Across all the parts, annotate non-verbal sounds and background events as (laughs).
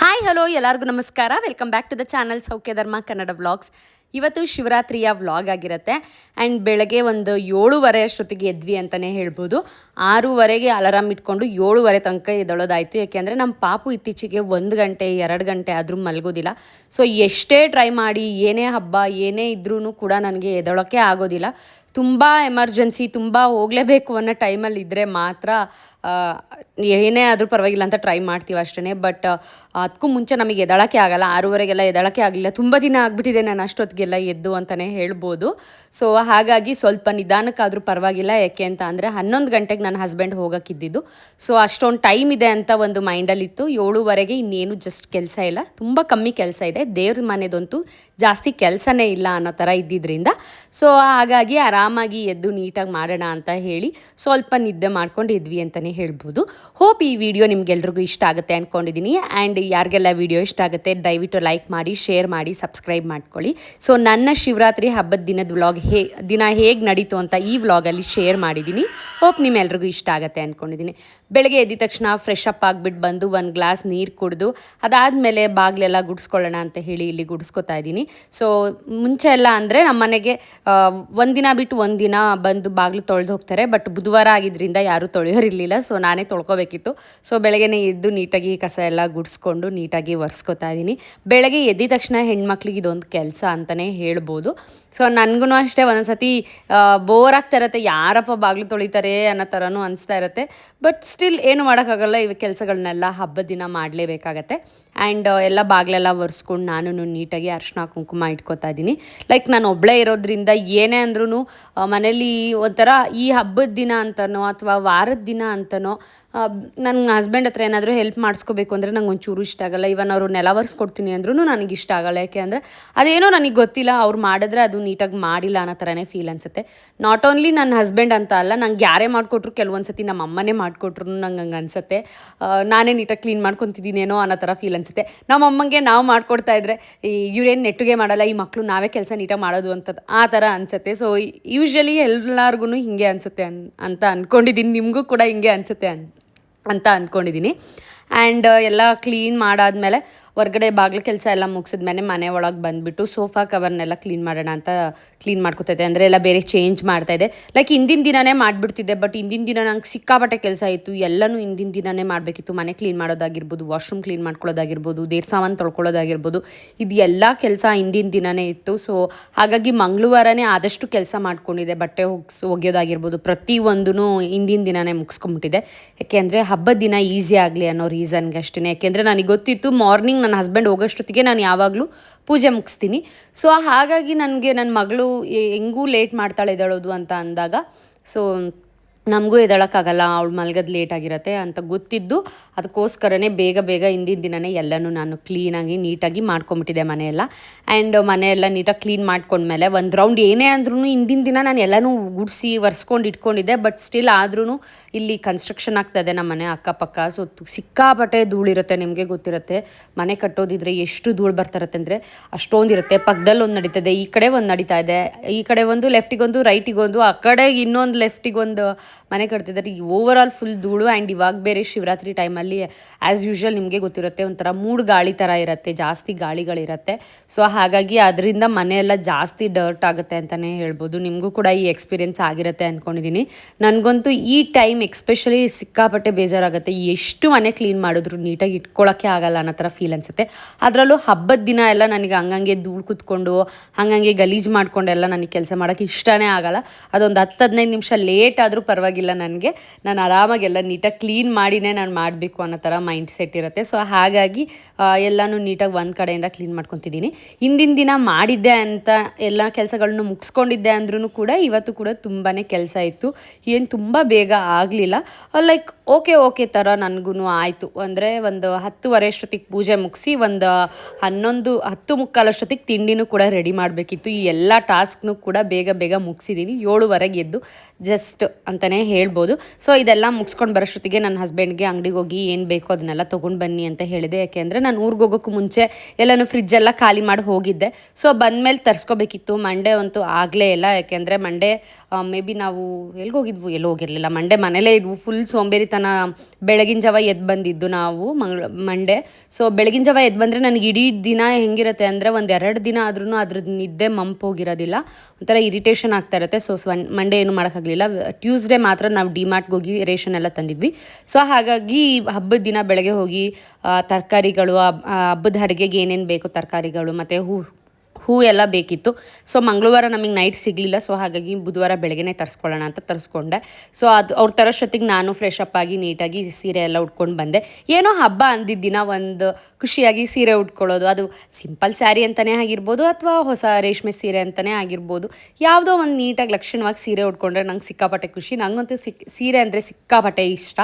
Hi hello ಎಲ್ಲರಿಗೂ ನಮಸ್ಕಾರ. Welcome back to the channel Saukhya Dharma Kannada vlogs ಇವತ್ತು ಶಿವರಾತ್ರಿಯ vlog ಆಗಿರುತ್ತೆ. ಆ್ಯಂಡ್ ಬೆಳಗ್ಗೆ ಒಂದು ಏಳುವರೆ ಅಷ್ಟೊತ್ತಿಗೆ ಎದ್ವಿ ಅಂತಲೇ ಹೇಳ್ಬೋದು. ಆರೂವರೆಗೆ ಅಲಾರಾಮ್ ಇಟ್ಕೊಂಡು ಏಳುವರೆ ತನಕ ಎದ್ದೊಳೋದಾಯಿತು. ಯಾಕೆಂದರೆ ನಮ್ಮ ಪಾಪು ಇತ್ತೀಚೆಗೆ ಒಂದು ಗಂಟೆ, ಎರಡು ಗಂಟೆ ಆದರೂ ಮಲಗೋದಿಲ್ಲ. ಸೊ ಎಷ್ಟೇ ಟ್ರೈ ಮಾಡಿ, ಏನೇ ಹಬ್ಬ, ಏನೇ ಇದ್ರೂ ಕೂಡ ನನಗೆ ಎದೊಳೋಕ್ಕೆ ಆಗೋದಿಲ್ಲ. ತುಂಬ ಎಮರ್ಜೆನ್ಸಿ ತುಂಬ ಹೋಗಲೇಬೇಕು ಅನ್ನೋ ಟೈಮಲ್ಲಿ ಇದ್ದರೆ ಮಾತ್ರ ಏನೇ ಆದರೂ ಪರವಾಗಿಲ್ಲ ಅಂತ ಟ್ರೈ ಮಾಡ್ತೀವಿ ಅಷ್ಟೇ ಬಟ್ ಅದಕ್ಕೂ ಮುಂಚೆ ನಮಗೆ ಎದಳಕ್ಕೆ ಆಗಲ್ಲ. ಆರೂವರೆಗೆಲ್ಲ ಎದಳಕ್ಕೆ ಆಗಲಿಲ್ಲ. ತುಂಬ ದಿನ ಆಗಿಬಿಟ್ಟಿದೆ ನಾನು ಅಷ್ಟೊತ್ತಿಗೆಲ್ಲ ಎದ್ದು ಅಂತಲೇ ಹೇಳ್ಬೋದು. ಸೊ ಹಾಗಾಗಿ ಸ್ವಲ್ಪ ನಿಧಾನಕ್ಕಾದರೂ ಪರವಾಗಿಲ್ಲ. ಯಾಕೆ ಅಂತ ಅಂದರೆ ಹನ್ನೊಂದು ಗಂಟೆಗೆ ನನ್ನ ಹಸ್ಬೆಂಡ್ ಹೋಗೋಕ್ಕಿದ್ದಿದ್ದು. ಸೊ ಅಷ್ಟೊಂದು ಟೈಮ್ ಇದೆ ಅಂತ ಒಂದು ಮೈಂಡಲ್ಲಿತ್ತು ಏಳುವರೆಗೆ ಇನ್ನೇನು ಜಸ್ಟ್ ಕೆಲಸ ಇಲ್ಲ. ತುಂಬ ಕಮ್ಮಿ ಕೆಲಸ ಇದೆ. ದೇವ್ರ ಮನೆದಂತೂ ಜಾಸ್ತಿ ಕೆಲಸನೇ ಇಲ್ಲ ಅನ್ನೋ ಥರ ಇದ್ದಿದ್ದರಿಂದ ಸೊ ಹಾಗಾಗಿ ಆರಾಮಾಗಿ ಎದ್ದು ನೀಟಾಗಿ ಮಾಡೋಣ ಅಂತ ಹೇಳಿ ಸ್ವಲ್ಪ ನಿದ್ದೆ ಮಾಡ್ಕೊಂಡು ಇದ್ವಿ ಅಂತಲೇ ಹೇಳ್ಬೋದು. ಹೋಪ್ ಈ ವಿಡಿಯೋ ನಿಮ್ಗೆಲ್ರಿಗೂ ಇಷ್ಟ ಆಗುತ್ತೆ ಅಂದ್ಕೊಂಡಿದ್ದೀನಿ ಆ್ಯಂಡ್ ಯಾರಿಗೆಲ್ಲ ವಿಡಿಯೋ ಇಷ್ಟ ಆಗುತ್ತೆ ದಯವಿಟ್ಟು ಲೈಕ್ ಮಾಡಿ ಶೇರ್ ಮಾಡಿ ಸಬ್ಸ್ಕ್ರೈಬ್ ಮಾಡ್ಕೊಳ್ಳಿ. ಸೊ ನನ್ನ ಶಿವರಾತ್ರಿ ಹಬ್ಬದ ದಿನದ ವ್ಲಾಗ್ ಹೇ, ದಿನ ಹೇಗೆ ನಡೀತು ಅಂತ ಈ ವ್ಲಾಗಲ್ಲಿ ಶೇರ್ ಮಾಡಿದ್ದೀನಿ. ಹೋಪ್ ನಿಮ್ಮೆಲ್ರಿಗೂ ಇಷ್ಟ ಆಗುತ್ತೆ ಅಂದ್ಕೊಂಡಿದ್ದೀನಿ ಬೆಳಗ್ಗೆ ಎದ್ದ ತಕ್ಷಣ ಫ್ರೆಶ್ ಅಪ್ ಆಗಿಬಿಟ್ಟು ಬಂದು ಒಂದು ಗ್ಲಾಸ್ ನೀರು ಕುಡಿದು, ಅದಾದಮೇಲೆ ಬಾಗಿಲೆಲ್ಲ ಗುಡಿಸ್ಕೊಳ್ಳೋಣ ಅಂತ ಹೇಳಿ ಇಲ್ಲಿ ಗುಡಿಸ್ಕೊತಾ ಇದ್ದೀನಿ. ಸೊ ಮುಂಚೆ ಎಲ್ಲ ಅಂದರೆ ನಮ್ಮ ಮನೆಗೆ ಒಂದಿನ ಬಿಟ್ಟು ಒಂದಿನ ಬಂದು ಬಾಗಿಲು ತೊಳೆದು ಹೋಗ್ತಾರೆ. ಬಟ್ ಬುಧವಾರ ಆಗಿದ್ದರಿಂದ ಯಾರೂ ತೊಳೆಯೋರಿರಲಿಲ್ಲ. ಸೊ ನಾನೇ ತೊಳ್ಕೊಬೇಕಿತ್ತು. ಸೊ ಬೆಳಗ್ಗೆನೇ ಎದ್ದು ನೀಟಾಗಿ ಕಸ ಎಲ್ಲ ಗುಡಿಸ್ಕೊಂಡು ನೀಟಾಗಿ ಒರೆಸ್ಕೊತಾ ಇದ್ದೀನಿ. ಬೆಳಗ್ಗೆ ಎದ್ದ ತಕ್ಷಣ ಹೆಣ್ಮಕ್ಳಿಗೆ ಇದೊಂದು ಕೆಲಸ ಅಂತಲೇ ಹೇಳ್ಬೋದು. ಸೊ ನನಗೂ ಅಷ್ಟೇ ಒಂದೊಂದು ಸತಿ ಬೋರ್ ಆಗ್ತಾ ಇರುತ್ತೆ, ಯಾರಪ್ಪ ಬಾಗಿಲು ತೊಳಿತಾರೆ ಅನ್ನೋ ಥರನೂ ಅನಿಸ್ತಾ ಇರುತ್ತೆ. ಬಟ್ ಸ್ಟಿಲ್ ಏನು ಮಾಡೋಕ್ಕಾಗಲ್ಲ, ಇವ ಕೆಲಸಗಳನ್ನೆಲ್ಲ ಹಬ್ಬದ ದಿನ ಮಾಡಲೇಬೇಕಾಗತ್ತೆ. ಆ್ಯಂಡ್ ಎಲ್ಲ ಬಾಗಿಲೆಲ್ಲ ಒರೆಸ್ಕೊಂಡು ನಾನು ನೀಟಾಗಿ ಅರ್ಶಿನ ಕುಂಕುಮ ಇಟ್ಕೋತಾ ಇದ್ದೀನಿ. ಲೈಕ್ ನಾನು ಒಬ್ಬಳೇ ಇರೋದ್ರಿಂದ ಏನೇ ಅಂದ್ರೂ ಮನೇಲಿ ಒಂಥರ ಈ ಹಬ್ಬದ ದಿನ ಅಂತನೋ ಅಥವಾ ವಾರದ ದಿನ ಅಂತನೋ ನನ್ನ ಹಸ್ಬೆಂಡ್ ಹತ್ರ ಏನಾದರೂ ಹೆಲ್ಪ್ ಮಾಡಿಸ್ಕೋಬೇಕು ಅಂದರೆ ನಂಗೆ ಒಂಚೂರು ಇಷ್ಟ ಆಗಲ್ಲ. ಇವನ್ ಅವರು ನೆಲ ಒರೆಸ್ಕೊಡ್ತೀನಿ ಅಂದ್ರೂ ನನಗೆ ಇಷ್ಟ ಆಗಲ್ಲ. ಯಾಕೆ ಅಂದರೆ, ಅದೇನೋ ನನಗೆ ಗೊತ್ತಿಲ್ಲ. ಅವ್ರು ಮಾಡಿದ್ರೆ ಅದು ನೀಟಾಗಿ ಮಾಡಿಲ್ಲ ಅನ್ನೋ ಥರನೇ ಫೀಲ್ ಅನಿಸುತ್ತೆ. ನಾಟ್ ಓನ್ಲಿ ನನ್ನ ಹಸ್ಬೆಂಡ್ ಅಂತ ಅಲ್ಲ, ನಂಗೆ ಯಾರೇ ಮಾಡಿಕೊಟ್ರು ಕೆಲವೊಂದು ಸತಿ ನಮ್ಮ ಅಮ್ಮನೇ ಮಾಡಿಕೊಟ್ರು ನಂಗೆ ಹಂಗೆ ಅನಿಸುತ್ತೆ. ನಾನೇ ನೀಟಾಗಿ ಕ್ಲೀನ್ ಮಾಡ್ಕೊತಿದ್ದೀನೇನೋ ಅನ್ನೋ ಥರ ಫೀಲ್ ಅನಿಸುತ್ತೆ. ನಮ್ಮ ಅಮ್ಮಂಗೆ ನಾವು ಮಾಡ್ಕೊಡ್ತಾ ಇದ್ರೆ ಇವ್ರೇನು ನೆಟ್ಟಿಗೆ ಮಾಡಲ್ಲ, ಈ ಮಕ್ಕಳು ನಾವೇ ಕೆಲಸ ನೀಟಾಗಿ ಮಾಡೋದು ಅಂತದ್ದು ಆ ಥರ ಅನಿಸುತ್ತೆ. ಸೊ ಯೂಶ್ವಲಿ ಎಲ್ಲರಿಗೂ ಹಿಂಗೆ ಅನಿಸುತ್ತೆ ಅನ್, ಅಂತ ಅಂದ್ಕೊಂಡಿದ್ದೀನಿ ನಿಮಗೂ ಕೂಡ ಹಿಂಗೆ ಅನಿಸುತ್ತೆ ಅನ್, ಅಂತ ಅಂದ್ಕೊಂಡಿದ್ದೀನಿ ಆ್ಯಂಡ್ ಎಲ್ಲ ಕ್ಲೀನ್ ಮಾಡಾದ್ಮೇಲೆ ಹೊರ್ಗಡೆ ಬಾಗಿಲು ಕೆಲಸ ಎಲ್ಲ ಮುಗಿಸಿದ್ಮೇಲೆ ಮನೆ ಒಳಗೆ ಬಂದುಬಿಟ್ಟು ಸೋಫಾ ಕವರ್ನೆಲ್ಲ ಕ್ಲೀನ್ ಮಾಡೋಣ ಅಂತ ಕ್ಲೀನ್ ಮಾಡ್ಕೊತೈತೆ ಅಂದರೆ ಎಲ್ಲ ಬೇರೆ ಚೇಂಜ್ ಮಾಡ್ತಾ ಇದೆ. ಲೈಕ್ ಹಿಂದಿನ ದಿನನೇ ಮಾಡಿಬಿಡ್ತಿದ್ದೆ ಬಟ್ ಹಿಂದಿನ ದಿನ ನಂಗೆ ಸಿಕ್ಕಾಪಟ್ಟೆ ಕೆಲಸ ಇತ್ತು. ಎಲ್ಲನೂ ಹಿಂದಿನ ದಿನನೇ ಮಾಡಬೇಕಿತ್ತು. ಮನೆ ಕ್ಲೀನ್ ಮಾಡೋದಾಗಿರ್ಬೋದು ವಾಶ್ರೂಮ್ ಕ್ಲೀನ್ ಮಾಡ್ಕೊಳ್ಳೋದಾಗಿರ್ಬೋದು ದೇರ್ ಸಾಮಾನು ತೊಳ್ಕೊಳ್ಳೋದಾಗಿರ್ಬೋದು, ಇದು ಎಲ್ಲ ಕೆಲಸ ಹಿಂದಿನ ದಿನನೇ ಇತ್ತು. ಸೊ ಹಾಗಾಗಿ ಮಂಗಳವಾರನೇ ಆದಷ್ಟು ಕೆಲಸ ಮಾಡ್ಕೊಂಡಿದೆ ಬಟ್ಟೆ ಹೋಗ್ಸ್ ಒಗೆಯೋದಾಗಿರ್ಬೋದು ಪ್ರತಿಯೊಂದೂ ಹಿಂದಿನ ದಿನನೇ ಮುಗಿಸ್ಕೊಂಬಿಟ್ಟಿದೆ ಯಾಕೆಂದರೆ ಹಬ್ಬದ ದಿನ ಈಸಿ ಆಗಲಿ ಅನ್ನೋ ರೀಸನ್ಗೆ ಅಷ್ಟೇ ಯಾಕೆಂದರೆ ನನಗೆ ಗೊತ್ತಿತ್ತು ಮಾರ್ನಿಂಗ್ ನನ್ನ ಹಸ್ಬೆಂಡ್ ಹೋಗೋಷ್ಟೊತ್ತಿಗೆ ನಾನು ಯಾವಾಗಲೂ ಪೂಜೆ ಮುಗಿಸ್ತೀನಿ. ಸೊ ಹಾಗಾಗಿ ನನಗೆ ನನ್ನ ಮಗಳು ಹೆಂಗೂ ಲೇಟ್ ಮಾಡ್ತಾಳೆ ಇದ್ದಾಳೋದು ಅಂತ ಅಂದಾಗ ಸೊ ನಮಗೂ ಎದಳಕ್ಕಾಗಲ್ಲ, ಅವಳು ಮಲ್ಗದ್ ಲೇಟ್ ಆಗಿರತ್ತೆ ಅಂತ ಗೊತ್ತಿದ್ದು ಅದಕ್ಕೋಸ್ಕರನೇ ಬೇಗ ಬೇಗ ಹಿಂದಿನ ದಿನನೇ ಎಲ್ಲನೂ ನಾನು ಕ್ಲೀನಾಗಿ ನೀಟಾಗಿ ಮಾಡ್ಕೊಂಬಿಟ್ಟಿದ್ದೆ ಮನೆಯೆಲ್ಲ. ಆ್ಯಂಡ್ ಮನೆಯೆಲ್ಲ ನೀಟಾಗಿ ಕ್ಲೀನ್ ಮಾಡ್ಕೊಂಡ್ಮೇಲೆ ಒಂದು ರೌಂಡ್ ಏನೇ ಅಂದ್ರೂ ಹಿಂದಿನ ದಿನ ನಾನು ಎಲ್ಲನೂ ಗುಡಿಸಿ ಒರೆಸ್ಕೊಂಡು ಇಟ್ಕೊಂಡಿದ್ದೆ ಬಟ್ ಸ್ಟಿಲ್ ಆದ್ರೂ ಇಲ್ಲಿ ಕನ್ಸ್ಟ್ರಕ್ಷನ್ ಆಗ್ತಾಯಿದೆ ನಮ್ಮ ಮನೆ ಅಕ್ಕಪಕ್ಕ. ಸೊ ಸಿಕ್ಕಾಪಟ್ಟೆ ಧೂಳಿರುತ್ತೆ ನಿಮಗೆ ಗೊತ್ತಿರುತ್ತೆ. ಮನೆ ಕಟ್ಟೋದಿದ್ರೆ ಎಷ್ಟು ಧೂಳು ಬರ್ತಾರತ್ತೆ ಅಂದರೆ ಅಷ್ಟೊಂದಿರುತ್ತೆ. ಪಕ್ಕದಲ್ಲಿ ಒಂದು ನಡೀತದೆ, ಈ ಕಡೆ ಒಂದು ನಡೀತಾ ಇದೆ, ಈ ಕಡೆ ಒಂದು ಲೆಫ್ಟಿಗೊಂದು ರೈಟಿಗೊಂದು ಆ ಕಡೆ ಇನ್ನೊಂದು ಲೆಫ್ಟಿಗೊಂದು ಮನೆ ಕಟ್ತಿದ್ದಾರೆ. ಓವರ್ ಆಲ್ ಫುಲ್ ಧೂಳು ಆ್ಯಂಡ್ ಇವಾಗ ಬೇರೆ ಶಿವರಾತ್ರಿ ಟೈಮಲ್ಲಿ ಆ್ಯಸ್ ಯೂಶ್ವಲ್ ನಿಮಗೆ ಗೊತ್ತಿರುತ್ತೆ ಒಂಥರ ಮೂಡ್ ಗಾಳಿ ಥರ ಇರುತ್ತೆ, ಜಾಸ್ತಿ ಗಾಳಿಗಳಿರುತ್ತೆ. ಸೊ ಹಾಗಾಗಿ ಅದರಿಂದ ಮನೆಯೆಲ್ಲ ಜಾಸ್ತಿ ಡರ್ಟ್ ಆಗುತ್ತೆ ಅಂತಲೇ ಹೇಳ್ಬೋದು. ನಿಮಗೂ ಕೂಡ ಈ ಎಕ್ಸ್ಪೀರಿಯೆನ್ಸ್ ಆಗಿರುತ್ತೆ ಅಂದ್ಕೊಂಡಿದ್ದೀನಿ ನನಗಂತೂ ಈ ಟೈಮ್ ಎಕ್ಸ್ಪೆಷಲಿ ಸಿಕ್ಕಾಪಟ್ಟೆ ಬೇಜಾರಾಗುತ್ತೆ. ಎಷ್ಟು ಮನೆ ಕ್ಲೀನ್ ಮಾಡಿದ್ರು ನೀಟಾಗಿ ಇಟ್ಕೊಳ್ಳೋಕ್ಕೆ ಆಗಲ್ಲ ಅನ್ನೋ ಥರ ಫೀಲ್ ಅನಿಸುತ್ತೆ. ಅದರಲ್ಲೂ ಹಬ್ಬದ ದಿನ ಎಲ್ಲ ನನಗೆ ಹಂಗಂಗೆ ಧೂಳು ಕುತ್ಕೊಂಡು, ಹಂಗಂಗೆ ಗಲೀಜು ಮಾಡ್ಕೊಂಡೆಲ್ಲ ನನಗೆ ಕೆಲಸ ಮಾಡೋಕ್ಕೆ ಇಷ್ಟನೇ ಆಗಲ್ಲ. ಅದೊಂದು ಹತ್ತು ಹದಿನೈದು ನಿಮಿಷ ಲೇಟ್ ಆದರೂ ಪರವಾಗಿಲ್ಲ. ನನಗೆ. ನಾನು ಆರಾಮಾಗಿ ಎಲ್ಲ ನೀಟಾಗಿ ಕ್ಲೀನ್ ಮಾಡಿನೇ ನಾನು ಮಾಡಬೇಕು ಅನ್ನೋ ಥರ ಮೈಂಡ್ ಸೆಟ್ ಇರುತ್ತೆ. ಸೊ ಹಾಗಾಗಿ ಎಲ್ಲನೂ ನೀಟಾಗಿ ಒಂದು ಕಡೆಯಿಂದ ಕ್ಲೀನ್ ಮಾಡ್ಕೊತಿದ್ದೀನಿ. ಹಿಂದಿನ ದಿನ ಮಾಡಿದ್ದೆ ಅಂತ ಎಲ್ಲ ಕೆಲಸಗಳನ್ನು ಮುಗಿಸ್ಕೊಂಡಿದ್ದೆ ಅಂದ್ರೂ ಕೂಡ ಇವತ್ತು ಕೂಡ ತುಂಬಾ ಕೆಲಸ ಇತ್ತು. ಏನು ತುಂಬ ಬೇಗ ಆಗಲಿಲ್ಲ. ಲೈಕ್ ಓಕೆ ಓಕೆ ಥರ ನನಗೂ ಆಯಿತು. ಅಂದರೆ ಒಂದು ಹತ್ತುವರೆ ಅಷ್ಟೊತ್ತಿಗೆ ಪೂಜೆ ಮುಗಿಸಿ ಒಂದು ಹನ್ನೊಂದು, ಹತ್ತು ಮುಕ್ಕಾಲಷ್ಟೊತ್ತಿಗೆ ತಿಂಡಿನೂ ಕೂಡ ರೆಡಿ ಮಾಡಬೇಕಿತ್ತು. ಈ ಎಲ್ಲ ಟಾಸ್ಕ್ನು ಕೂಡ ಬೇಗ ಬೇಗ ಮುಗಿಸಿದ್ದೀನಿ ಏಳುವರೆಗೆ ಎದ್ದು ಜಸ್ಟ್ ಅಂತಲೇ ಅಂತಲೇ ಹೇಳ್ಬೋದು. ಸೊ ಇದೆಲ್ಲ ಮುಗಿಸ್ಕೊಂಡು ಬರೋಷ್ಟೊತ್ತಿಗೆ ನನ್ನ ಹಸ್ಬೆಂಡ್ಗೆ ಅಂಗಡಿಗೆ ಹೋಗಿ ಏನು ಬೇಕೋ ಅದನ್ನೆಲ್ಲ ತೊಗೊಂಡು ಬನ್ನಿ ಅಂತ ಹೇಳಿದೆ. ಯಾಕೆಂದರೆ ನಾನು ಊರಿಗೆ ಹೋಗೋಕ್ಕೂ ಮುಂಚೆ ಎಲ್ಲನೂ ಫ್ರಿಜ್ಜೆಲ್ಲ ಖಾಲಿ ಮಾಡಿ ಹೋಗಿದ್ದೆ. ಸೊ ಬಂದಮೇಲೆ ತರಿಸ್ಕೋಬೇಕಿತ್ತು. ಮಂಡೇ ಅಂತೂ ಆಗಲೇ ಇಲ್ಲ. ಯಾಕೆಂದರೆ ಮಂಡೇ ಮೇ ಬಿ ನಾವು ಎಲ್ಲಿಗೆ ಹೋಗಿದ್ವು? ಎಲ್ಲೂ ಹೋಗಿರಲಿಲ್ಲ. ಮಂಡೇ ಮನೇಲೇ ಇದ್ವು. ಫುಲ್ ಸೋಂಬೇರಿತನ ಬೆಳಗಿನ ಜಾವ ಎದ್ದು ಬಂದಿದ್ದು ನಾವು ಮಂಗ್ ಮಂಡೇ ಸೊ ಬೆಳಗಿನ ಜಾವ ಎದ್ದು ಬಂದರೆ ನನಗೆ ಇಡೀ ದಿನ ಹೆಂಗಿರುತ್ತೆ ಅಂದರೆ ಒಂದು ಎರಡು ದಿನ ಆದ್ರೂ ಅದ್ರದ್ದು ನಿದ್ದೆ ಮಂಪು ಹೋಗಿರೋದಿಲ್ಲ. ಒಂಥರ ಇರಿಟೇಷನ್ ಆಗ್ತಾ ಇರುತ್ತೆ. ಸೊ ಮಂಡೇ ಏನು ಮಾಡೋಕ್ಕಾಗಲಿಲ್ಲ ಟ್ಯೂಸ್ಡೇ ಮಾತ್ರ ನಾವು ಡಿಮಾರ್ಟ್ಗೆ ಹೋಗಿ ರೇಷನ್ ಎಲ್ಲ ತಂದಿದ್ವಿ. ಸೊ ಹಾಗಾಗಿ ಹಬ್ಬದ ದಿನ ಬೆಳಗ್ಗೆ ಹೋಗಿ ತರಕಾರಿಗಳು ಹಬ್ಬದ ಅಡುಗೆಗೆ ಏನೇನು ಬೇಕು ತರಕಾರಿಗಳು, ಮತ್ತು ಹೂ ಹೂ ಎಲ್ಲ ಬೇಕಿತ್ತು. ಸೊ ಮಂಗಳವಾರ ನಮಗೆ ನೈಟ್ ಸಿಗಲಿಲ್ಲ. ಸೊ ಹಾಗಾಗಿ ಬುಧವಾರ ಬೆಳಗ್ಗೆನೇ ತರಿಸ್ಕೊಳ್ಳೋಣ ಅಂತ ತರಿಸ್ಕೊಂಡೆ. ಸೊ ಅದು ಅವ್ರು ತರೋಷ್ಟೊತ್ತಿಗೆ ನಾನು ಫ್ರೆಶ್ ಅಪ್ ಆಗಿ ನೀಟಾಗಿ ಸೀರೆ ಎಲ್ಲ ಉಟ್ಕೊಂಡು ಬಂದೆ. ಏನೋ ಹಬ್ಬ ಅಂದಿದ್ದ ದಿನ ಒಂದು ಖುಷಿಯಾಗಿ ಸೀರೆ ಉಟ್ಕೊಳ್ಳೋದು. ಅದು ಸಿಂಪಲ್ ಸ್ಯಾರಿ ಅಂತಲೇ ಆಗಿರ್ಬೋದು ಅಥವಾ ಹೊಸ ರೇಷ್ಮೆ ಸೀರೆ ಅಂತಲೇ ಆಗಿರ್ಬೋದು. ಯಾವುದೋ ಒಂದು ನೀಟಾಗಿ ಲಕ್ಷಣವಾಗಿ ಸೀರೆ ಉಟ್ಕೊಂಡ್ರೆ ನಂಗೆ ಸಿಕ್ಕಾಪಟ್ಟೆ ಖುಷಿ. ನಂಗಂತೂ ಸಿಕ್, ಸೀರೆ ಅಂದರೆ ಸಿಕ್ಕಾಪಟ್ಟೆ ಇಷ್ಟ.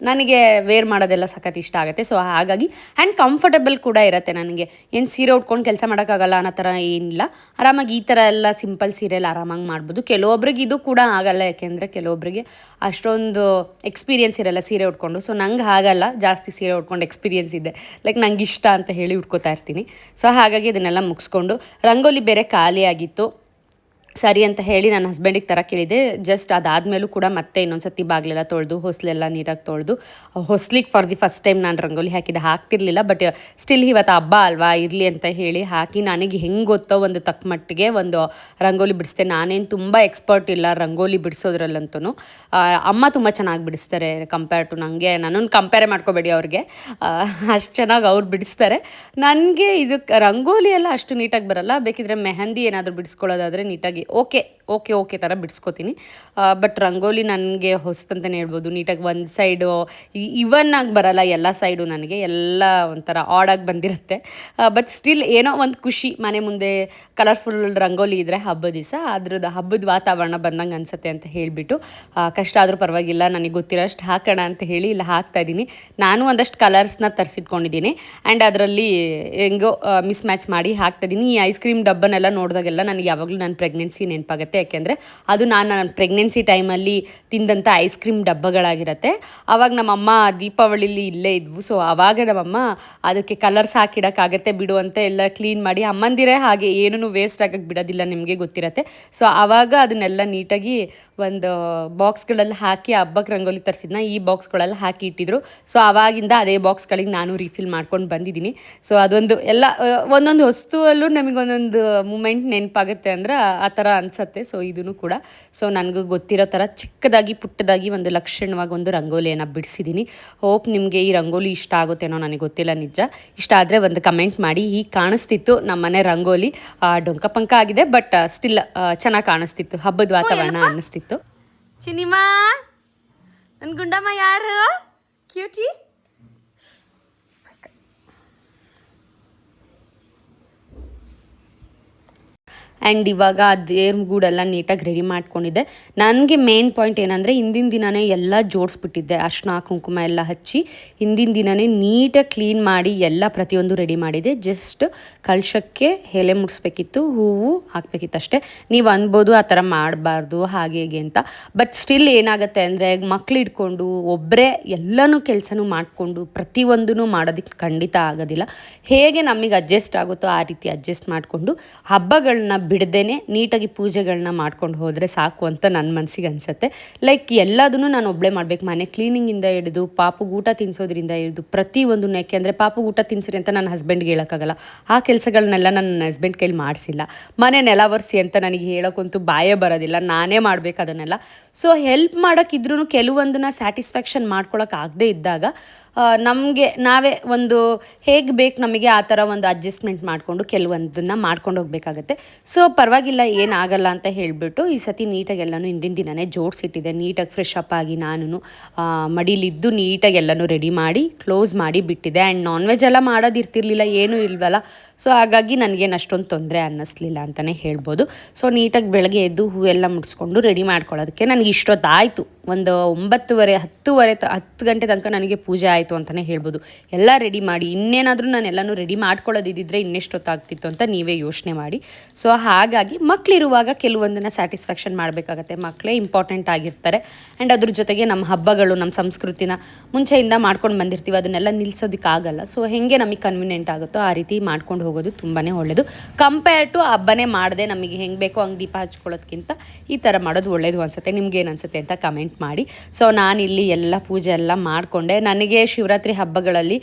ನನಗೆ ವೇರ್ ಮಾಡೋದೆಲ್ಲ ಸಖತ್ ಇಷ್ಟ ಆಗುತ್ತೆ. ಸೊ ಹಾಗಾಗಿ ಆ್ಯಂಡ್ ಕಂಫರ್ಟಬಲ್ ಕೂಡ ಇರುತ್ತೆ ನನಗೆ. ಏನು ಸೀರೆ ಉಟ್ಕೊಂಡು ಕೆಲಸ ಮಾಡೋಕ್ಕಾಗಲ್ಲ ಅನ್ನೋ ಥರ ಏನಿಲ್ಲ. ಆರಾಮಾಗಿ ಈ ಥರ ಎಲ್ಲ ಸಿಂಪಲ್ ಸೀರೆಯಲ್ಲಿ ಆರಾಮಾಗಿ ಮಾಡ್ಬೋದು. ಕೆಲವೊಬ್ರಿಗೆ ಇದು ಕೂಡ ಆಗಲ್ಲ, ಯಾಕೆಂದರೆ ಕೆಲವೊಬ್ರಿಗೆ ಅಷ್ಟೊಂದು ಎಕ್ಸ್ಪೀರಿಯೆನ್ಸ್ ಇರಲ್ಲ ಸೀರೆ ಉಟ್ಕೊಂಡು. ಸೊ ನಂಗೆ ಆಗಲ್ಲ ಜಾಸ್ತಿ ಸೀರೆ ಉಟ್ಕೊಂಡು ಎಕ್ಸ್ಪೀರಿಯೆನ್ಸ್ ಇದೆ. ಲೈಕ್ ನಂಗೆ ಇಷ್ಟ ಅಂತ ಹೇಳಿ ಉಟ್ಕೋತಾ ಇರ್ತೀನಿ. ಸೊ ಹಾಗಾಗಿ ಇದನ್ನೆಲ್ಲ ಮುಗಿಸ್ಕೊಂಡು, ರಂಗೋಲಿ ಬೇರೆ ಖಾಲಿ ಆಗಿತ್ತು ಸರಿ ಅಂತ ಹೇಳಿ ನನ್ನ ಹಸ್ಬೆಂಡಿಗೆ ತರ ಕೇಳಿದೆ ಜಸ್ಟ್ ಅದಾದಮೇಲೂ ಕೂಡ ಮತ್ತೆ ಇನ್ನೊಂದು ಸತಿ ಬಾಗಿಲೆಲ್ಲ ತೊಳೆದು, ಹೊಸಲೆಲ್ಲ ನೀರಾಗಿ ತೊಳೆದು, ಹೊಸ್ಲಿಗೆ ಫಾರ್ ದಿ ಫಸ್ಟ್ ಟೈಮ್ ನಾನು ರಂಗೋಲಿ ಹಾಕಿದೆ ಹಾಕ್ತಿರ್ಲಿಲ್ಲ ಬಟ್ ಸ್ಟಿಲ್ ಇವತ್ತು ಹಬ್ಬ ಅಲ್ವಾ, ಇರಲಿ ಅಂತ ಹೇಳಿ ಹಾಕಿ ನನಗೆ ಹೆಂಗೆ ಗೊತ್ತೋ ಒಂದು ತಕ್ಕ ಮಟ್ಟಿಗೆ ಒಂದು ರಂಗೋಲಿ ಬಿಡಿಸ್ದೆ. ನಾನೇನು ತುಂಬ ಎಕ್ಸ್ಪರ್ಟ್ ಇಲ್ಲ ರಂಗೋಲಿ ಬಿಡಿಸೋದ್ರಲ್ಲಂತೂ ಅಮ್ಮ ತುಂಬ ಚೆನ್ನಾಗಿ ಬಿಡಿಸ್ತಾರೆ ಕಂಪೇರ್ ಟು ನನಗೆ ನನ್ನನ್ನು ಕಂಪೇರೇ ಮಾಡ್ಕೋಬೇಡಿ ಅವ್ರಿಗೆ. ಅಷ್ಟು ಚೆನ್ನಾಗಿ ಅವ್ರು ಬಿಡಿಸ್ತಾರೆ. ನನಗೆ ಇದು ರಂಗೋಲಿ ಎಲ್ಲ ಅಷ್ಟು ನೀಟಾಗಿ ಬರಲ್ಲ. ಬೇಕಿದ್ರೆ ಮೆಹಂದಿ ಏನಾದರೂ ಬಿಡಿಸ್ಕೊಳ್ಳೋದಾದರೆ ನೀಟಾಗಿ ಓಕೆ ಓಕೆ ಓಕೆ ಥರ ಬಿಡಿಸ್ಕೋತೀನಿ. ಬಟ್ ರಂಗೋಲಿ ನನಗೆ ಹೊಸದಂತಲೇ ಹೇಳ್ಬೋದು. ನೀಟಾಗಿ ಒಂದು ಸೈಡು ಇವನ್ ಆಗಿ ಬರಲ್ಲ, ಎಲ್ಲ ಸೈಡು ನನಗೆ, ಎಲ್ಲ ಒಂಥರ ಆಡಾಗಿ ಬಂದಿರುತ್ತೆ. ಬಟ್ ಸ್ಟಿಲ್ ಏನೋ ಒಂದು ಖುಷಿ, ಮನೆ ಮುಂದೆ ಕಲರ್ಫುಲ್ ರಂಗೋಲಿ ಇದ್ದರೆ ಹಬ್ಬದ ದಿವಸ ಅದ್ರದ್ದು ಹಬ್ಬದ ವಾತಾವರಣ ಬಂದಂಗೆ ಅನಿಸುತ್ತೆ ಅಂತ ಹೇಳಿಬಿಟ್ಟು ಕಷ್ಟ ಆದರೂ ಪರವಾಗಿಲ್ಲ, ನನಗೆ ಗೊತ್ತಿರೋಷ್ಟು ಹಾಕೋಣ ಅಂತ ಹೇಳಿ ಇಲ್ಲ ಹಾಕ್ತಾ ಇದ್ದೀನಿ ನಾನು ಒಂದಷ್ಟು ಕಲರ್ಸ್ನ ತರಿಸಿಟ್ಕೊಂಡಿದ್ದೀನಿ ಆ್ಯಂಡ್ ಅದರಲ್ಲಿ ಹೆಂಗೋ ಮಿಸ್ ಮ್ಯಾಚ್ ಮಾಡಿ ಹಾಕ್ತಾ ಇದ್ದೀನಿ ಈ ಐಸ್ ಕ್ರೀಮ್ ಡಬ್ಬನೆಲ್ಲ ನೋಡಿದಾಗೆಲ್ಲ ನನಗೆ ಯಾವಾಗಲೂ ನನ್ನ ಪ್ರೆಗ್ನೆನ್ಸಿ ನೆನಪಾಗುತ್ತೆ. ಯಾಕೆಂದರೆ ಅದು ನಾನು ನನ್ನ ಪ್ರೆಗ್ನೆನ್ಸಿ ಟೈಮಲ್ಲಿ ತಿಂದಂಥ ಐಸ್ ಕ್ರೀಮ್ ಡಬ್ಬಗಳಾಗಿರುತ್ತೆ. ಆವಾಗ ನಮ್ಮಮ್ಮ ದೀಪಾವಳಿಲಿ ಇಲ್ಲೇ ಇದ್ವು. ಸೊ ಆವಾಗ ನಮ್ಮಮ್ಮ ಅದಕ್ಕೆ ಕಲರ್ಸ್ ಹಾಕಿಡೋಕ್ಕಾಗತ್ತೆ ಬಿಡು ಅಂತ ಎಲ್ಲ ಕ್ಲೀನ್ ಮಾಡಿ ಅಮ್ಮಂದಿರೇ ಹಾಗೆ ಏನೂ ವೇಸ್ಟ್ ಆಗೋಕ್ಕೆ ಬಿಡೋದಿಲ್ಲ ನಿಮಗೆ ಗೊತ್ತಿರತ್ತೆ. ಸೊ ಆವಾಗ ಅದನ್ನೆಲ್ಲ ನೀಟಾಗಿ ಒಂದು ಬಾಕ್ಸ್ಗಳಲ್ಲಿ ಹಾಕಿ ಹಬ್ಬಕ್ಕೆ ರಂಗೋಲಿ ತರಿಸಿದ್ನ ಈ ಬಾಕ್ಸ್ಗಳಲ್ಲಿ ಹಾಕಿ ಇಟ್ಟಿದ್ರು. ಸೊ ಆವಾಗಿಂದ ಅದೇ ಬಾಕ್ಸ್ಗಳಿಗೆ ನಾನು ರೀಫಿಲ್ ಮಾಡ್ಕೊಂಡು ಬಂದಿದ್ದೀನಿ. ಸೊ ಅದೊಂದು ಎಲ್ಲ, ಒಂದೊಂದು ವಸ್ತುವಲ್ಲೂ ನಮಗೆ ಒಂದೊಂದು ಮೂಮೆಂಟ್ ನೆನಪಾಗುತ್ತೆ ಅಂದ್ರೆ ಆ ಥರ ಅನಿಸತ್ತೆ. ಸೊ ಇದೂ ಕೂಡ ಸೊ ನನಗೆ ಗೊತ್ತಿರೋ ಥರ ಚಿಕ್ಕದಾಗಿ ಪುಟ್ಟದಾಗಿ ಒಂದು ಲಕ್ಷಣವಾಗಿ ಒಂದು ರಂಗೋಲಿಯನ್ನು ಬಿಡಿಸಿದ್ದೀನಿ ಹೋಪ್ ನಿಮಗೆ ಈ ರಂಗೋಲಿ ಇಷ್ಟ ಆಗುತ್ತೇನೋ ನನಗೆ ಗೊತ್ತಿಲ್ಲ ನಿಜ. ಇಷ್ಟ ಆದರೆ ಒಂದು ಕಮೆಂಟ್ ಮಾಡಿ. ಹೀಗೆ ಕಾಣಿಸ್ತಿತ್ತು ನಮ್ಮನೆ ರಂಗೋಲಿ. ಡೊಂಕ ಪಂಕ ಆಗಿದೆ ಬಟ್ ಸ್ಟಿಲ್ ಚೆನ್ನಾಗಿ ಕಾಣಿಸ್ತಿತ್ತು. ಹಬ್ಬದ ವಾತಾವರಣ ಅನ್ನಿಸ್ತಿತ್ತು. ಚಿನಿಮಾ ನನ್ನ ಗುಂಡಮ್ಮ ಯಾರು? ಕ್ಯೂಟಿ ಆ್ಯಂಡ್ ಇವಾಗ ದೇವ್ರ ಗೂಡೆಲ್ಲ ನೀಟಾಗಿ ರೆಡಿ ಮಾಡ್ಕೊಂಡಿದ್ದೆ. ನನಗೆ ಮೇನ್ ಪಾಯಿಂಟ್ ಏನಂದರೆ ಹಿಂದಿನ ದಿನವೇ ಎಲ್ಲ ಜೋಡಿಸ್ಬಿಟ್ಟಿದ್ದೆ. ಅರ್ಶಿನ ಕುಂಕುಮ ಎಲ್ಲ ಹಚ್ಚಿ ಹಿಂದಿನ ದಿನವೇ ನೀಟಾಗಿ ಕ್ಲೀನ್ ಮಾಡಿ ಎಲ್ಲ ಪ್ರತಿಯೊಂದು ರೆಡಿ ಮಾಡಿದೆ ಜಸ್ಟ್ ಕಲಶಕ್ಕೆ ಎಲೆ ಮುಡಿಸ್ಬೇಕಿತ್ತು, ಹೂವು ಹಾಕ್ಬೇಕಿತ್ತು ಅಷ್ಟೇ. ನೀವು ಅನ್ಬೋದು ಆ ಥರ ಮಾಡಬಾರ್ದು, ಹಾಗೆ ಹೇಗೆ ಅಂತ. ಬಟ್ ಸ್ಟಿಲ್ ಏನಾಗುತ್ತೆ ಅಂದರೆ ಮಕ್ಳು ಇಟ್ಕೊಂಡು ಒಬ್ಬರೇ ಎಲ್ಲನೂ ಕೆಲಸನೂ ಮಾಡಿಕೊಂಡು ಪ್ರತಿಯೊಂದೂ ಮಾಡೋದಕ್ಕೆ ಖಂಡಿತ ಆಗೋದಿಲ್ಲ. ಹೇಗೆ ನಮಗೆ ಅಡ್ಜಸ್ಟ್ ಆಗುತ್ತೋ ಆ ರೀತಿ ಅಡ್ಜಸ್ಟ್ ಮಾಡಿಕೊಂಡು ಹಬ್ಬಗಳನ್ನ ಬಿಡದೇನೆ ನೀಟಾಗಿ ಪೂಜೆಗಳನ್ನ ಮಾಡ್ಕೊಂಡು ಹೋದರೆ ಸಾಕು ಅಂತ ನನ್ನ ಮನಸ್ಸಿಗೆ ಅನಿಸುತ್ತೆ. ಲೈಕ್ ಎಲ್ಲದನ್ನು ನಾನು ಒಬ್ಬಳೇ ಮಾಡಬೇಕು. ಮನೆ ಕ್ಲೀನಿಂಗಿಂದ ಹಿಡಿದು ಪಾಪು ಊಟ ತಿನ್ನಿಸೋದ್ರಿಂದ ಹಿಡಿದು ಪ್ರತಿಯೊಂದು ಯಾಕೆಂದರೆ ಪಾಪು ಊಟ ತಿನ್ನಿಸ್ರಿ ಅಂತ ನನ್ನ ಹಸ್ಬೆಂಡ್ಗೆ ಹೇಳೋಕ್ಕಾಗಲ್ಲ. ಆ ಕೆಲಸಗಳನ್ನೆಲ್ಲ ನನ್ನ ಹಸ್ಬೆಂಡ್ ಕೈಲಿ ಮಾಡಿಸಿಲ್ಲ. ಮನೆ ನೆಲ ಒರೆಸಿ ಅಂತ ನನಗೆ ಹೇಳೋಕ್ಕಂತೂ ಬಾಯೇ ಬರೋದಿಲ್ಲ. ನಾನೇ ಮಾಡಬೇಕು ಅದನ್ನೆಲ್ಲ. ಸೊ ಹೆಲ್ಪ್ ಮಾಡೋಕ್ಕಿದ್ರೂ ಕೆಲವೊಂದನ್ನ ಸ್ಯಾಟಿಸ್ಫ್ಯಾಕ್ಷನ್ ಮಾಡ್ಕೊಳಕ್ಕೆ ಆಗದೇ ಇದ್ದಾಗ ನಮಗೆ ನಾವೇ ಒಂದು ಹೇಗೆ ಬೇಕು ನಮಗೆ ಆ ಥರ ಒಂದು ಅಡ್ಜಸ್ಟ್ಮೆಂಟ್ ಮಾಡಿಕೊಂಡು ಕೆಲವೊಂದನ್ನು ಮಾಡ್ಕೊಂಡು ಹೋಗಬೇಕಾಗತ್ತೆ. ಸೊ ಪರವಾಗಿಲ್ಲ, ಏನಾಗಲ್ಲ ಅಂತ ಹೇಳಿಬಿಟ್ಟು ಈ ಸತಿ ನೀಟಾಗಿ ಎಲ್ಲನೂ ಹಿಂದಿನ ದಿನನೇ ಜೋಡಿಸಿಟ್ಟಿದೆ. ನೀಟಾಗಿ ಫ್ರೆಶ್ ಅಪ್ ಆಗಿ ನಾನು ಮಡಿಲಿದ್ದು ನೀಟಾಗಿ ಎಲ್ಲನೂ ರೆಡಿ ಮಾಡಿ ಕ್ಲೋಸ್ ಮಾಡಿ ಬಿಟ್ಟಿದೆ. ಆ್ಯಂಡ್ ನಾನ್ ವೆಜ್ ಎಲ್ಲ ಮಾಡೋದಿರ್ತಿರ್ಲಿಲ್ಲ, ಏನೂ ಇಲ್ವಲ್ಲ. ಸೊ ಹಾಗಾಗಿ ನನಗೇನು ಅಷ್ಟೊಂದು ತೊಂದರೆ ಅನ್ನಿಸ್ಲಿಲ್ಲ ಅಂತಲೇ ಹೇಳ್ಬೋದು. ಸೊ ನೀಟಾಗಿ ಬೆಳಗ್ಗೆ ಎದ್ದು ಹೂವೆಲ್ಲ ಮುಡಿಸ್ಕೊಂಡು ರೆಡಿ ಮಾಡ್ಕೊಳ್ಳೋದಕ್ಕೆ ನನಗೆ ಇಷ್ಟೊತ್ತಾಯಿತು. ಒಂದು ಒಂಬತ್ತುವರೆ, ಹತ್ತುವರೆ ತ, ಹತ್ತು ಗಂಟೆ ತನಕ ನನಗೆ ಪೂಜೆ ಆಯಿತು ಅಂತಲೇ ಹೇಳ್ಬೋದು. ಎಲ್ಲ ರೆಡಿ ಮಾಡಿ, ಇನ್ನೇನಾದರೂ ನಾನು ಎಲ್ಲನೂ ರೆಡಿ ಮಾಡ್ಕೊಳ್ಳೋದಿದ್ದರೆ ಇನ್ನೆಷ್ಟೊತ್ತಾಗ್ತಿತ್ತು ಅಂತ ನೀವೇ ಯೋಚನೆ ಮಾಡಿ. ಸೊ ಹಾಗಾಗಿ ಮಕ್ಕಳಿರುವಾಗ ಕೆಲವೊಂದನ್ನು ಸ್ಯಾಟಿಸ್ಫ್ಯಾಕ್ಷನ್ ಮಾಡಬೇಕಾಗತ್ತೆ. ಮಕ್ಕಳೇ ಇಂಪಾರ್ಟೆಂಟ್ ಆಗಿರ್ತಾರೆ. ಆ್ಯಂಡ್ ಅದ್ರ ಜೊತೆಗೆ ನಮ್ಮ ಹಬ್ಬಗಳು, ನಮ್ಮ ಸಂಸ್ಕೃತಿನ ಮುಂಚೆಯಿಂದ ಮಾಡ್ಕೊಂಡು ಬಂದಿರ್ತೀವಿ. ಅದನ್ನೆಲ್ಲ ನಿಲ್ಸೋದಕ್ಕಾಗಲ್ಲ. ಸೊ ಹೆಂಗೆ ನಮಗೆ ಕನ್ವಿನಿಯೆಂಟ್ ಆಗುತ್ತೋ ಆ ರೀತಿ ಮಾಡ್ಕೊಂಡು ಹೋಗೋದು ತುಂಬಾ ಒಳ್ಳೆಯದು ಕಂಪೇರ್ ಟು ಹಬ್ಬನೇ ಮಾಡದೆ ನಮಗೆ ಹೆಂಗೆ ಬೇಕೋ ಹಂಗೆ ದೀಪ ಹಚ್ಕೊಳ್ಳೋದಕ್ಕಿಂತ ಈ ಥರ ಮಾಡೋದು ಒಳ್ಳೇದು ಅನಿಸುತ್ತೆ. ನಿಮ್ಗೆ ಏನು ಅನಿಸುತ್ತೆ ಅಂತ ಕಮೆಂಟ್ ಮಾಡಿ. ಸೊ ನಾನಿಲ್ಲಿ ಎಲ್ಲ ಪೂಜೆ ಎಲ್ಲ ಮಾಡಿಕೊಂಡೆ. ನನಗೆ ಶಿವರಾತ್ರಿ ಹಬ್ಬಗಳಲ್ಲಿ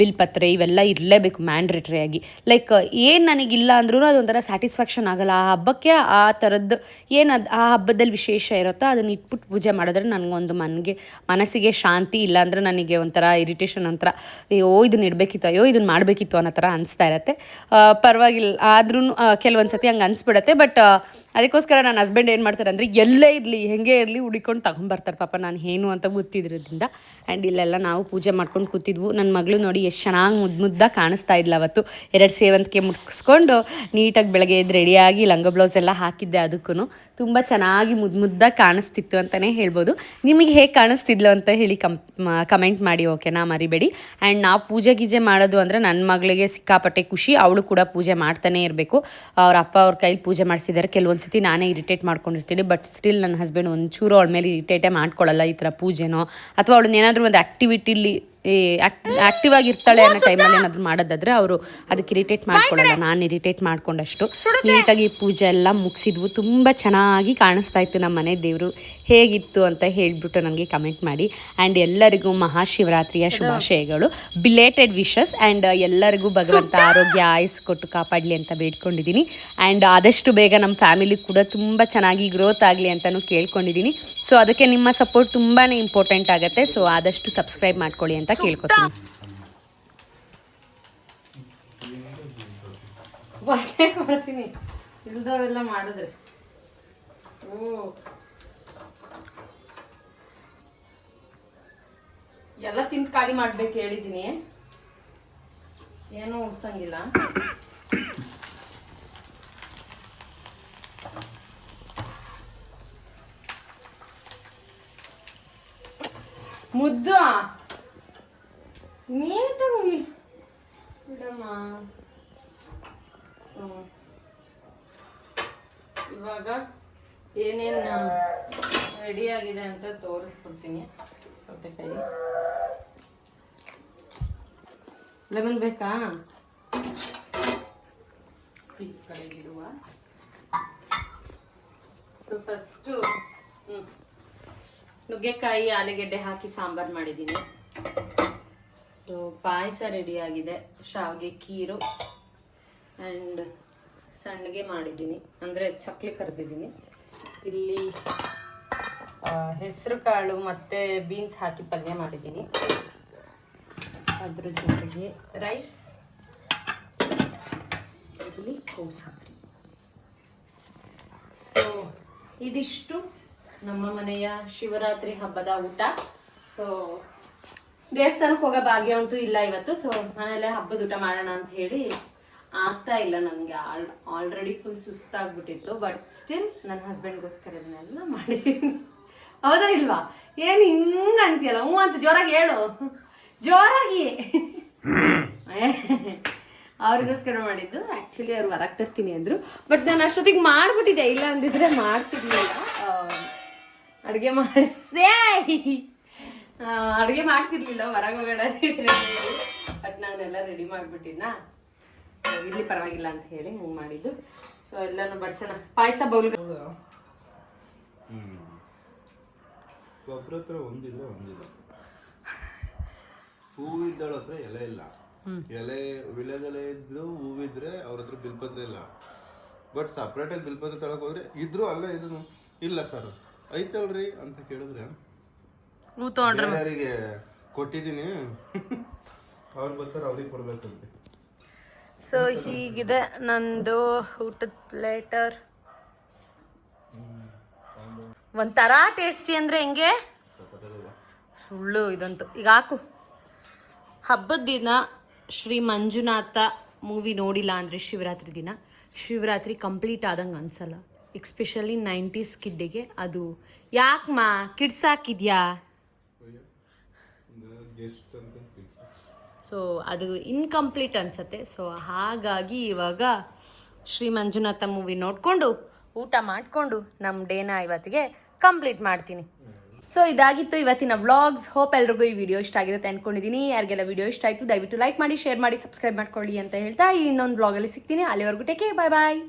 ಬಿಲ್ಪತ್ರೆ ಇವೆಲ್ಲ ಇರಲೇಬೇಕು ಮ್ಯಾಂಡ್ರಿಟ್ರಿಯಾಗಿ ಲೈಕ್ ಏನು ನನಗಿಲ್ಲ ಅಂದ್ರೂ ಅದೊಂಥರ ಸ್ಯಾಟಿಸ್ಫ್ಯಾಕ್ಷನ್ ಆಗಲ್ಲ. ಆ ಹಬ್ಬಕ್ಕೆ ಆ ಥರದ್ದು ಏನು ಆ ಹಬ್ಬದಲ್ಲಿ ವಿಶೇಷ ಇರುತ್ತೋ ಅದನ್ನ ಇಟ್ಬಿಟ್ಟು ಪೂಜೆ ಮಾಡಿದ್ರೆ ನನಗೊಂದು ಮನಗೆ, ಮನಸ್ಸಿಗೆ ಶಾಂತಿ ಇಲ್ಲಾಂದ್ರೆ ನನಗೆ ಒಂಥರ ಇರಿಟೇಷನ್ ಒಂಥರ, ಅಯ್ಯೋ ಇದನ್ನ ಇಡಬೇಕಿತ್ತು, ಅಯ್ಯೋ ಇದನ್ನ ಮಾಡಬೇಕಿತ್ತು ಅನ್ನೋ ಥರ ಅನಿಸ್ತಾ ಇರತ್ತೆ. ಪರವಾಗಿಲ್ಲ ಆದ್ರೂ ಕೆಲವೊಂದು ಸತಿ ಹಂಗೆ ಅನಿಸ್ಬಿಡತ್ತೆ. ಬಟ್ ಅದಕ್ಕೋಸ್ಕರ ನನ್ನ ಹಸ್ಬೆಂಡ್ ಏನು ಮಾಡ್ತಾರೆ ಅಂದರೆ, ಎಲ್ಲೇ ಇರಲಿ, ಹೆಂಗೆ ಇರಲಿ ಹುಡಿಕೊಂಡು ತಗೊಂಬರ್ತಾರೆ ಪಾಪ ನಾನು ಏನು ಅಂತ ಗೊತ್ತಿದ್ರಿಂದ ಆ್ಯಂಡ್ ಇಲ್ಲೆಲ್ಲ ನಾವು ಪೂಜೆ ಮಾಡ್ಕೊಂಡು ಕೂತಿದ್ವು. ನನ್ನ ಮಗಳು ನೋಡಿ ಎಷ್ಟು ಚೆನ್ನಾಗಿ ಮುದ್ದು ಮುದ್ದಾಗಿ ಕಾಣಿಸ್ತಾ ಇದ್ಲ ಅವತ್ತು. ಎರಡು ಸೇವಂತಿಗೆ ಮುಗಿಸ್ಕೊಂಡು ನೀಟಾಗಿ ಬೆಳಗ್ಗೆ ಎದ್ದು ರೆಡಿಯಾಗಿ ಲಂಗ ಬ್ಲೌಸ್ ಎಲ್ಲ ಹಾಕಿದ್ದೆ ಅದಕ್ಕೂ ತುಂಬ ಚೆನ್ನಾಗಿ ಮುದ್ದು ಮುದ್ದಾಗಿ ಕಾಣಿಸ್ತಿತ್ತು ಅಂತಲೇ ಹೇಳ್ಬೋದು. ನಿಮಗೆ ಹೇಗೆ ಕಾಣಿಸ್ತಿದ್ಲು ಅಂತ ಹೇಳಿ ಕಂ ಕಮೆಂಟ್ ಮಾಡಿ ಓಕೆನಾ ಮರಿಬೇಡಿ. ಆ್ಯಂಡ್ ನಾವು ಪೂಜೆ ಗೀಜೆ ಮಾಡೋದು ಅಂದರೆ ನನ್ನ ಮಗಳಿಗೆ ಸಿಕ್ಕಾಪಟ್ಟೆ ಖುಷಿ. ಅವಳು ಕೂಡ ಪೂಜೆ ಮಾಡ್ತಾನೆ ಇರಬೇಕು. ಅವ್ರ ಅಪ್ಪ ಅವ್ರ ಕೈಲಿ ಪೂಜೆ ಮಾಡಿಸಿದ್ದಾರೆ ಕೆಲವೊಂದು ಸತಿ ನಾನೇ ಇರಿಟೇಟ್ ಮಾಡ್ಕೊಂಡಿರ್ತೀನಿ ಬಟ್ ಸ್ಟಿಲ್ ನನ್ನ ಹಸ್ಬೆಂಡ್ ಒಂಚೂರು ಅವಳ ಮೇಲೆ ಇರಿಟೇಟೇ ಮಾಡ್ಕೊಳ್ಳಲ್ಲ ಈ ಥರ ಪೂಜೆನೋ. ಅಥವಾ ಅವಳನ್ನ ಏನಾದರೂ ಒಂದು ಆ್ಯಕ್ಟಿವಿಟಿಲಿ ಆ್ಯಕ್ಟಿವ್ ಆಗಿ ಇರ್ತಾಳೆ ಅನ್ನೋ ಟೈಮಲ್ಲಿ ಏನಾದರೂ ಮಾಡೋದಾದ್ರೆ ಅವರು ಅದಕ್ಕೆ ಇರಿಟೇಟ್ ಮಾಡ್ಕೊಳ್ಳಲ್ಲ. ನಾನು ಇರಿಟೇಟ್ ಮಾಡ್ಕೊಂಡಷ್ಟು. ನೀಟಾಗಿ ಪೂಜೆ ಎಲ್ಲ ಮುಗಿಸಿದ್ವು. ತುಂಬ ಚೆನ್ನಾಗಿ ಕಾಣಿಸ್ತಾ ಇತ್ತು ನಮ್ಮ ಮನೆ ದೇವರು. ಹೇಗಿತ್ತು ಅಂತ ಹೇಳಿಬಿಟ್ಟು ನನಗೆ ಕಮೆಂಟ್ ಮಾಡಿ. ಆ್ಯಂಡ್ ಎಲ್ಲರಿಗೂ ಮಹಾಶಿವರಾತ್ರಿಯ ಶುಭಾಶಯಗಳು. ಬಿಲೇಟೆಡ್ ವಿಶಸ್ ಆ್ಯಂಡ್ ಎಲ್ಲರಿಗೂ ಭಗವಂತ ಆರೋಗ್ಯ ಆಯಸ್ ಕೊಟ್ಟು ಕಾಪಾಡಲಿ ಅಂತ ಬೇಡ್ಕೊಂಡಿದ್ದೀನಿ. ಆ್ಯಂಡ್ ಆದಷ್ಟು ಬೇಗ ನಮ್ಮ ಫ್ಯಾಮಿಲಿ ಕೂಡ ತುಂಬ ಚೆನ್ನಾಗಿ ಗ್ರೋತ್ ಆಗಲಿ ಅಂತಲೂ ಕೇಳ್ಕೊಂಡಿದ್ದೀನಿ. ಸೊ ಅದಕ್ಕೆ ನಿಮ್ಮ ಸಪೋರ್ಟ್ ತುಂಬಾ ಇಂಪಾರ್ಟೆಂಟ್ ಆಗುತ್ತೆ. ಸೊ ಆದಷ್ಟು ಸಬ್ಸ್ಕ್ರೈಬ್ ಮಾಡ್ಕೊಳ್ಳಿ ಅಂತ ಕೇಳ್ಕೊತೀನಿ. ಕೊಡ್ತೀನಿ ಇಲ್ದವೆಲ್ಲ ಮಾಡಿದ್ರೆ ಓ. ಎಲ್ಲ ತಿಂದು ಖಾಲಿ ಮಾಡ್ಬೇಕು ಹೇಳಿದ್ದೀನಿ ಏನೂ ಉಳ್ಸಂಗಿಲ್ಲ ಮುದ್ದು. ನೀಟಾಗಿ. ಬಿಡಮ್ಮ ಸೊ, ಇವಾಗ ಏನೇನು ರೆಡಿ ಆಗಿದೆ ಅಂತ ತೋರಿಸ್ಕೊಡ್ತೀನಿ ಸೌತೆಕಾಯಿ. ಲೆಮನ್ ಬೇಕಾ? ಈ ಸೊ ಫಸ್ಟು ಹ್ಞೂ ನುಗ್ಗೆಕಾಯಿ ಆಲೂಗೆಡ್ಡೆ ಹಾಕಿ ಸಾಂಬಾರು ಮಾಡಿದ್ದೀನಿ. ಸೊ ಪಾಯಸ ರೆಡಿ ಆಗಿದೆ. ಶಾವಿಗೆ ಕೀರು ಆ್ಯಂಡ್ ಸಣ್ಣಗೆ ಮಾಡಿದ್ದೀನಿ. ಅಂದರೆ ಚಕ್ಲಿ ಕರೆದಿದ್ದೀನಿ. ಇಲ್ಲಿ ಹೆಸರು ಕಾಳು ಮತ್ತು ಬೀನ್ಸ್ ಹಾಕಿ ಪಲ್ಯ ಮಾಡಿದ್ದೀನಿ. ಅದ್ರ ಜೊತೆಗೆ ರೈಸ್ ಇಲ್ಲಿ ಕೋಸಂಬರಿ. ಸೊ ಇದಿಷ್ಟು ನಮ್ಮ ಮನೆಯ ಶಿವರಾತ್ರಿ ಹಬ್ಬದ ಊಟ. ಸೊ ದೇವಸ್ಥಾನಕ್ಕೆ ಹೋಗೋ ಭಾಗ್ಯ ಅಂತೂ ಇಲ್ಲ ಇವತ್ತು ಸೊ ಮನೆಯಲ್ಲೇ ಹಬ್ಬದ ಊಟ ಮಾಡೋಣ ಅಂತ ಹೇಳಿ ಆಗ್ತಾ ಇಲ್ಲ ನನಗೆ. ಆಲ್ ಆಲ್ರೆಡಿ ಫುಲ್ ಸುಸ್ತಾಗ್ಬಿಟ್ಟಿತ್ತು ಬಟ್ ಸ್ಟಿಲ್ ನನ್ನ ಹಸ್ಬೆಂಡ್ಗೋಸ್ಕರ ಇದನ್ನೆಲ್ಲ ಮಾಡಿದ್ದೀನಿ. ಹೌದಾ ಇಲ್ವಾ? ಏನು ಹಿಂಗ ಅಂತೀಯಲ್ಲ? ಹ್ಞೂ ಅಂತ ಜೋರಾಗಿ ಹೇಳು. ಜೋರಾಗಿ. (laughs) ಅವ್ರಿಗೋಸ್ಕರ ಮಾಡಿದ್ದು. ಆ್ಯಕ್ಚುಲಿ ಅವ್ರು ಹೊರಗೆ ತರ್ತೀನಿ ಅಂದರು. ಬಟ್ ನಾನು ಅಷ್ಟೊತ್ತಿಗೆ ಮಾಡಿಬಿಟ್ಟಿದ್ದೆ. ಇಲ್ಲ ಅಂದಿದ್ರೆ ಮಾಡ್ತಿರ್ಲಿಲ್ಲ. ಅಡುಗೆ ಮಾಡಿಸೇ ಅಡುಗೆ ಮಾಡ್ತಿರ್ಲಿಲ್ಲ ಹೊರಗೆ ಹೋಗೋಣ ಬಟ್ ನಾನೆಲ್ಲ ರೆಡಿ ಮಾಡಿಬಿಟ್ಟಿನ ಸೊ ಇಲ್ಲಿ ಪರವಾಗಿಲ್ಲ ಅಂತ ಹೇಳಿ ಹಂಗೆ ಮಾಡಿದ್ದು. ಸೊ ಎಲ್ಲನೂ ಬಡ್ಸೋಣ. ಪಾಯಸ ಬೌಲ್ ಹ್ಮ್. ಒಬ್ರ ಹತ್ರ ಒಂದಿದ್ರೆ ಒಂದಿಲ್ಲ. ಹೂವಿದ್ದಳ ಹತ್ರ ಎಲೆ ಇಲ್ಲ. ಎಲೆ ವಿಳೆದೆಲೆ ಇದ್ರು ಹೂವಿದ್ರೆ ಅವ್ರ ಹತ್ರ ಬಿಲ್ಪತ್ರ ಇಲ್ಲ. ಬಟ್ ಸಪ್ರೇಟ್ ಆಗಿ ಬಿಲ್ಪತ್ರ ತಳಕ್ ಹೋದ್ರೆ ಇದ್ರು ಅಲ್ಲ ಇದನ್ನು ಇಲ್ಲ ಸರ್ ಐತಲ್ರಿ ಅಂತ ಕೇಳಿದ್ರೆ ಹೂ ತೊಗೊಂಡ್ರೆ ಬೇರೆಯವರಿಗೆ ಕೊಟ್ಟಿದ್ದೀನಿ. ಅವ್ರು ಬರ್ತಾರೆ ಅವ್ರಿಗೆ ಕೊಡ್ಬೇಕಂತೆ. ಸೊ ಹೀಗಿದೆ ನಂದು ಊಟದ ಪ್ಲೇಟರ್ ಒಂಥರ ಟೇಸ್ಟಿ ಅಂದರೆ ಹೆಂಗೆ? ಸುಳ್ಳು ಇದಂತು. ಈಗ ಹಾಕು. ಹಬ್ಬದ ದಿನ ಶ್ರೀ ಮಂಜುನಾಥ ಮೂವಿ ನೋಡಿಲ್ಲ ಅಂದರೆ ಶಿವರಾತ್ರಿ ದಿನ. ಶಿವರಾತ್ರಿ ಕಂಪ್ಲೀಟ್ ಆದಂಗೆ ಅನ್ಸಲ್ಲ. ಎಕ್ಸ್ಪೆಷಲಿ ನೈಂಟೀಸ್ ಕಿಡ್ಡಿಗೆ ಅದು. ಯಾಕಮ್ಮ ಕಿಡ್ಸ್ ಹಾಕಿದ್ಯಾ? ಸೊ ಅದು ಇನ್ಕಂಪ್ಲೀಟ್ ಅನ್ಸತ್ತೆ. ಸೊ ಹಾಗಾಗಿ ಇವಾಗ ಶ್ರೀ ಮಂಜುನಾಥ ಮೂವಿ ನೋಡಿಕೊಂಡು, ಊಟ ಮಾಡಿಕೊಂಡು ನಮ್ಮ ಡೇನ ಇವತ್ತಿಗೆ ಕಂಪ್ಲೀಟ್ ಮಾಡ್ತೀನಿ. ಸೊ ಇದಾಗಿತ್ತು ಇವತ್ತಿನ ವ್ಲಾಗ್ಸ್ ಹೋಪ್ ಎಲ್ರಿಗೂ ಈ ವಿಡಿಯೋ ಇಷ್ಟ ಆಗಿರುತ್ತೆ ಅನ್ಕೊಂಡಿದ್ದೀನಿ ಯಾರಿಗೆಲ್ಲ ವಿಡಿಯೋ ಇಷ್ಟ ಆಯಿತು, ದಯವಿಟ್ಟು ಲೈಕ್ ಮಾಡಿ ಶೇರ್ ಮಾಡಿ ಸಬ್ಸ್ಕ್ರೈಬ್ ಮಾಡ್ಕೊಳ್ಳಿ ಅಂತ ಹೇಳ್ತಾ ಇನ್ನೊಂದು ವ್ಲಾಗಲ್ಲಿ ಸಿಗ್ತೀನಿ. ಅಲ್ಲಿವರೆಗೂ ಟೇಕೆ ಬಾಯ್ ಬಾಯ್